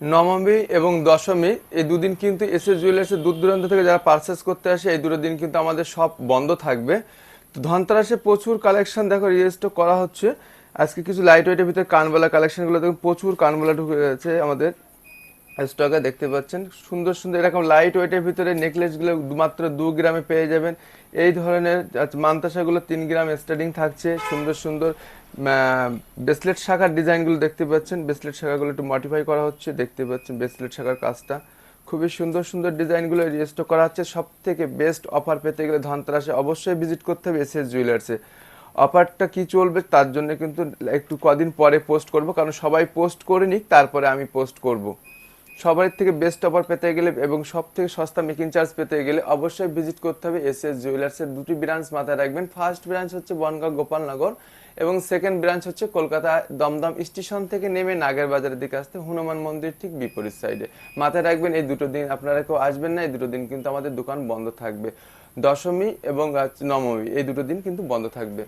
নবমী এবং দশমী, এই দুদিন কিন্তু এস এস জুয়েলার্সের দূর দূরান্ত থেকে যারা পারচেস করতে আসে, এই দুটো দিন কিন্তু আমাদের সব বন্ধ থাকবে। তো ধনতেরাসে প্রচুর কালেকশন দেখো রিয়েস্টক করা হচ্ছে। আজকে কিছু লাইট ওয়েটের ভিতরে কানবালা কালেকশনগুলো দেখুন প্রচুর কানবালা ঢুকে গেছে আমাদের। স্টকে দেখতে পাচ্ছেন। সুন্দর সুন্দর এরকম লাইট ওয়েটের ভিতরে নেকলেসগুলো মাত্র দু গ্রামে পেয়ে যাবেন। এই ধরনের মান্তাসাগুলো তিন গ্রাম স্টার্টিং থাকছে। সুন্দর সুন্দর ব্রেসলেট শাখার ডিজাইনগুলো দেখতে পাচ্ছেন। ব্রেসলেট শাখাগুলো একটু মডিফাই করা হচ্ছে, দেখতে পাচ্ছেন ব্রেসলেট শাখার কাজটা। খুবই সুন্দর সুন্দর ডিজাইনগুলো রিস্টক করা হচ্ছে। সব থেকে বেস্ট অফার পেতে গেলে ধনতেরাসে অবশ্যই ভিজিট করতে হবে এস এস জুয়েলার্সে অফারটা কি চলবে তার জন্য কিন্তু একটু কদিন পরে পোস্ট করব, কারণ সবাই পোস্ট করে নিক, তারপরে আমি পোস্ট করব। সবার থেকে বেস্ট অফার পেতে গেলে এবং সব থেকে সস্তা মেকিং চার্জ পেতে গেলে অবশ্যই ভিজিট করতে হবে এস এস জুয়েলার্সের দুটি ব্রাঞ্চ মাথায় রাখবেন। ফার্স্ট ব্রাঞ্চ হচ্ছে বনগাঁ গোপালনগর এবং সেকেন্ড ব্রাঞ্চ হচ্ছে কলকাতা দমদম স্টেশন থেকে নেমে নাগের বাজারের দিকে আসতে হনুমান মন্দির ঠিক বিপরীত সাইডে মাথায় রাখবেন এই দুটো দিন আপনারা কেউ আসবেন না, এই দুটো দিন কিন্তু আমাদের দোকান বন্ধ থাকবে। দশমী এবং নবমী এই দুটো দিন কিন্তু বন্ধ থাকবে।